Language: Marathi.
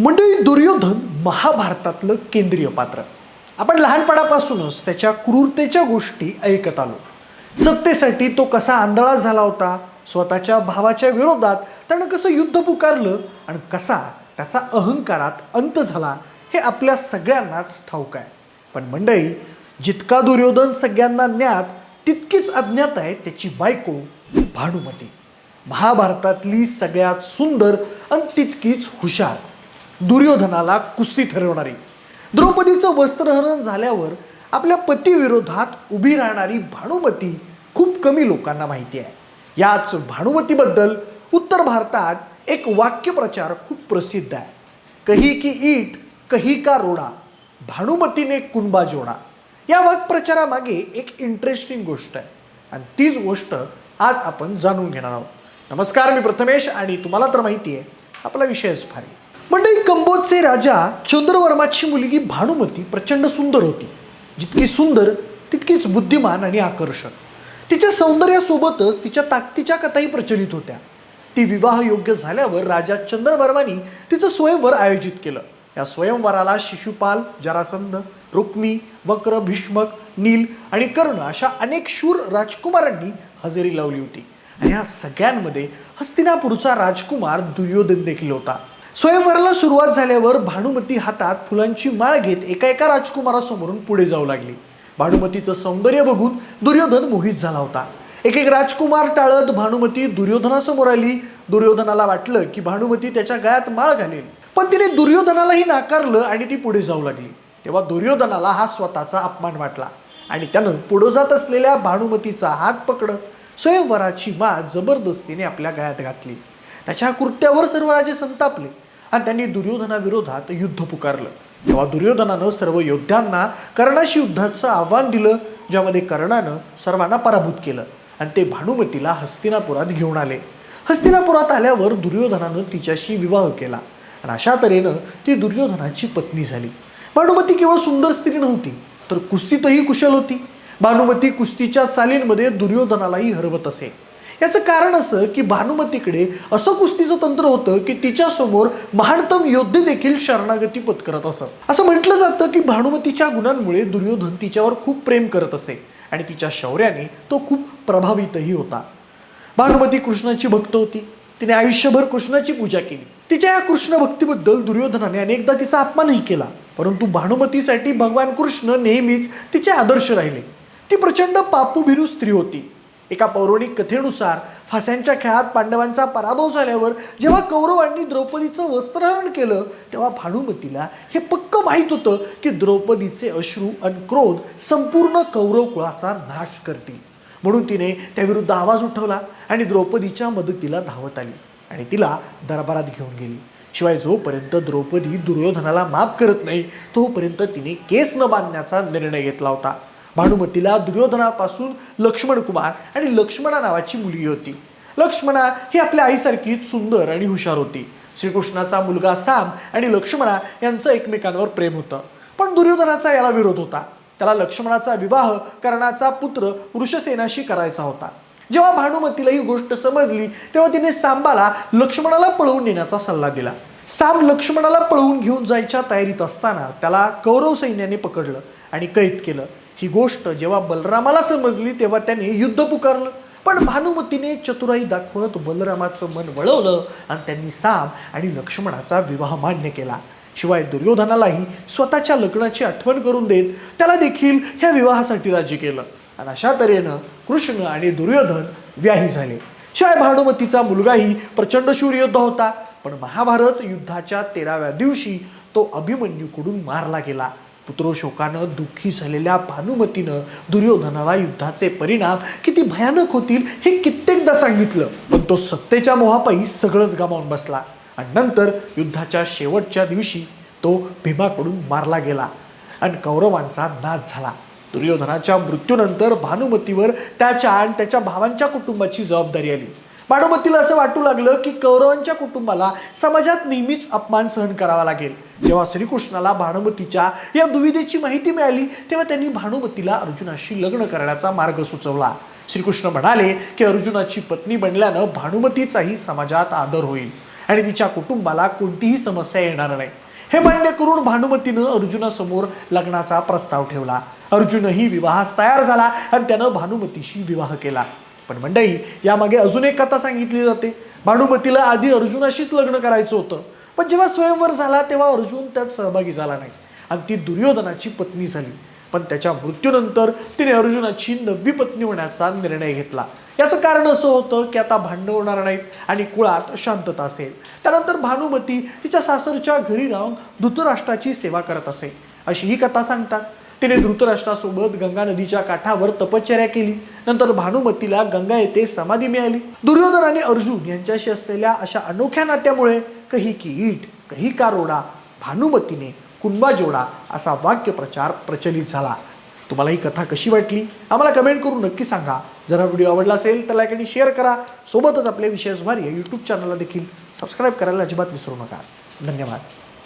मंडळी दुर्योधन महाभारतातलं केंद्रीय पात्र. आपण लहानपणापासूनच त्याच्या क्रूरतेच्या गोष्टी ऐकत आलो. सत्तेसाठी तो कसा आंधळा झाला होता स्वतःच्या भावाच्या विरोधात त्यानं कसं युद्ध पुकारलं आणि कसा त्याचा अहंकारात अंत झाला हे आपल्या सगळ्यांनाच ठाऊक आहे. पण मंडळी जितका दुर्योधन सगळ्यांना ज्ञात तितकीच अज्ञात आहे त्याची बायको भानुमती. महाभारतातली सगळ्यात सुंदर आणि तितकीच हुशार. दुर्योधनाला कुस्ती ठरवणारी. द्रौपदीचं वस्त्रहरण झाल्यावर आपल्या पतीविरोधात उभी राहणारी भानुमती खूप कमी लोकांना माहिती आहे. याच भानुमतीबद्दल उत्तर भारतात एक वाक्यप्रचार खूप प्रसिद्ध आहे. कही की ईट कही का रोडा भानुमतीने कुंबा जोडा. या वाक्प्रचारामागे एक इंटरेस्टिंग गोष्ट आहे. आणि तीच गोष्ट आज आपण जाणून घेणार आहोत. नमस्कार मी प्रथमेश आणि तुम्हाला तर माहिती आहे आपला विषयच भारी. म्हणजे कंबोजचे राजा चंद्रवर्माची मुलगी भानुमती प्रचंड सुंदर होती. जितकी सुंदर तितकीच बुद्धिमान आणि आकर्षक. तिच्या सौंदर्यासोबतच तिच्या ताकदीच्या कथाही प्रचलित होत्या. ती विवाह योग्य झाल्यावर राजा चंद्रवर्मानी तिचं स्वयंवर आयोजित केलं. या स्वयंवराला शिशुपाल जरासंध रुक्मी वक्र भीष्मक नील आणि कर्ण अशा अनेक शूर राजकुमारांनी हजेरी लावली होती. आणि या सगळ्यांमध्ये हस्तिनापूरचा राजकुमार दुर्योधन देखील होता. स्वयंवराला सुरुवात झाल्यावर भानुमती हातात फुलांची माळ घेत एका एका राजकुमारासमोरून पुढे जाऊ लागली. भानुमतीचं सौंदर्य बघून दुर्योधन मोहित झाला होता. एक एक राजकुमार टाळत भानुमती दुर्योधनासमोर आली. दुर्योधनाला वाटलं की भानुमती त्याच्या गळ्यात माळ घालेल. पण तिने दुर्योधनालाही नाकारलं आणि ती पुढे जाऊ लागली. तेव्हा दुर्योधनाला हा स्वतःचा अपमान वाटला आणि त्यानं पुढं जात असलेल्या भानुमतीचा हात पकडत स्वयंवराची माळ जबरदस्तीने आपल्या गळ्यात घातली. त्याच्या कृत्यावर सर्व राजे संतापले. आणि त्यांनी दुर्योधनाविरोधात युद्ध पुकारलं. तेव्हा दुर्योधनानं सर्व योद्ध्यांना कर्णाशी युद्धाचं आव्हान दिलं ज्यामध्ये कर्णानं सर्वांना पराभूत केलं आणि ते भानुमतीला हस्तिनापुरात घेऊन आले. हस्तिनापुरात आल्यावर दुर्योधनानं तिच्याशी विवाह केला आणि अशा तऱ्हेनं ती दुर्योधनाची पत्नी झाली. भानुमती केवळ सुंदर स्त्री नव्हती तर कुस्तीतही कुशल होती. भानुमती कुस्तीच्या चालींमध्ये दुर्योधनालाही हरवत असे. याचं कारण असं की भानुमतीकडे असं कुस्तीचं तंत्र होतं की तिच्यासमोर महानतम योद्धे देखील शरणागती पत्करत असत. असं म्हटलं जातं की भानुमतीच्या गुणांमुळे दुर्योधन तिच्यावर खूप प्रेम करत असे आणि तिच्या शौर्याने तो खूप प्रभावितही होता. भानुमती कृष्णाची भक्त होती. तिने आयुष्यभर कृष्णाची पूजा केली. तिच्या या कृष्ण भक्तीबद्दल दुर्योधनाने अनेकदा तिचा अपमानही केला. परंतु भानुमतीसाठी भगवान कृष्ण नेहमीच तिचे आदर्श राहिले. ती प्रचंड पापूभिरू स्त्री होती. एका पौराणिक कथेनुसार फास्यांच्या खेळात पांडवांचा पराभव झाल्यावर जेव्हा कौरवांनी द्रौपदीचं वस्त्रहरण केलं तेव्हा भानुमतीला हे पक्क माहीत होतं की द्रौपदीचे अश्रू आणि क्रोध संपूर्ण कौरव कुळाचा नाश करतील. म्हणून तिने त्याविरुद्ध आवाज उठवला आणि द्रौपदीच्या मदतीला धावत आली आणि तिला दरबारात घेऊन गेली. शिवाय जोपर्यंत द्रौपदी दुर्योधनाला माफ करत नाही तोपर्यंत तिने केस न बांधण्याचा निर्णय घेतला होता. भानुमतीला दुर्योधनापासून लक्ष्मण कुमार आणि लक्ष्मणा नावाची मुलगी होती. लक्ष्मणा ही आपल्या आईसारखीच सुंदर आणि हुशार होती. श्रीकृष्णाचा मुलगा साम आणि लक्ष्मणा यांचं एकमेकांवर प्रेम होतं. पण दुर्योधनाचा याला विरोध होता. त्याला लक्ष्मणाचा विवाह कर्णाचा पुत्र वृषसेनाशी करायचा होता. जेव्हा भानुमतीला ही गोष्ट समजली तेव्हा तिने सांबाला लक्ष्मणाला पळवून नेण्याचा सल्ला दिला. साम लक्ष्मणाला पळवून घेऊन जायच्या तयारीत असताना त्याला कौरव सैन्याने पकडलं आणि कैद केलं. ही गोष्ट जेव्हा बलरामाला समजली तेव्हा त्याने युद्ध पुकारलं. पण भानुमतीने चतुराई दाखवत बलरामाचं मन वळवलं आणि त्यांनी साम आणि लक्ष्मणाचा विवाह मान्य केला. शिवाय दुर्योधनालाही स्वतःच्या लग्नाची आठवण करून देत त्याला देखील ह्या विवाहासाठी राजी केलं. आणि अशा तऱ्हेनं कृष्ण आणि दुर्योधन व्याही झाले. शिवाय भानुमतीचा मुलगाही प्रचंड शूर योद्धा होता पण महाभारत युद्धाच्या तेराव्या दिवशी तो अभिमन्यूकडून मारला गेला. पुत्रोशोकानं दुःखी झालेल्या भानुमतीनं दुर्योधनाला युद्धाचे परिणाम किती भयानक होतील हे कित्येकदा सांगितलं. पण तो सत्तेच्या मोहापायी सगळंच गमावून बसला. आणि नंतर युद्धाच्या शेवटच्या दिवशी तो भीमाकडून मारला गेला आणि कौरवांचा नाश झाला. दुर्योधनाच्या मृत्यूनंतर भानुमतीवर त्याच्या आणि त्याच्या भावांच्या कुटुंबाची जबाबदारी आली. भानुमतीला असं वाटू लागलं की कौरवांच्या कुटुंबाला समाजात नेहमीच अपमान सहन करावा लागेल. जेव्हा श्रीकृष्णाला भानुमतीच्या या दुविधेची माहिती मिळाली तेव्हा त्यांनी भानुमतीला अर्जुनाशी लग्न करण्याचा मार्ग सुचवला. श्रीकृष्ण म्हणाले की अर्जुनाची पत्नी बनल्यानं भानुमतीचाही समाजात आदर होईल आणि तिच्या कुटुंबाला कोणतीही समस्या येणार नाही. हे मान्य करून भानुमतीनं अर्जुनासमोर लग्नाचा प्रस्ताव ठेवला. अर्जुनही विवाहास तयार झाला आणि त्यानं भानुमतीशी विवाह केला. पण मंडळी यामागे अजून एक कथा सांगितली जाते. भानुमतीला आधी अर्जुनाशीच लग्न करायचं होतं. पण जेव्हा स्वयंवर झाला तेव्हा अर्जुन त्यात सहभागी झाला नाही. आणि ती दुर्योधनाची पत्नी झाली. पण त्याच्या मृत्यूनंतर तिने अर्जुनाची नववी पत्नी होण्याचा निर्णय घेतला. याचं कारण असं होतं की आता भांडणं होणार नाहीत आणि कुळात शांतता असेल. त्यानंतर भानुमती तिच्या सासरच्या घरी राहून धृतराष्ट्राची सेवा करत असे. अशी ही कथा सांगतात. तिने धृतराष्ट्रासोबत गंगा नदीच्या काठावर तपश्चर्या केली. नंतर भानुमतीला गंगा येथे समाधी मिळाली. दुर्योधन आणि अर्जुन यांच्याशी असलेल्या अशा अनोख्या नात्यामुळे कही की ईट कही कारोडा भानुमतीने कुंबा जोडा असा वाक्यप्रचार प्रचलित झाला. तुम्हाला ही कथा कशी वाटली? आम्हाला कमेंट करून नक्की सांगा. जर हा व्हिडिओ आवडला असेल तर लाईक आणि शेअर करा. सोबतच आपल्या विशेष भारी या यूट्यूब चॅनलला देखील सबस्क्राईब करायला अजिबात विसरू नका. धन्यवाद.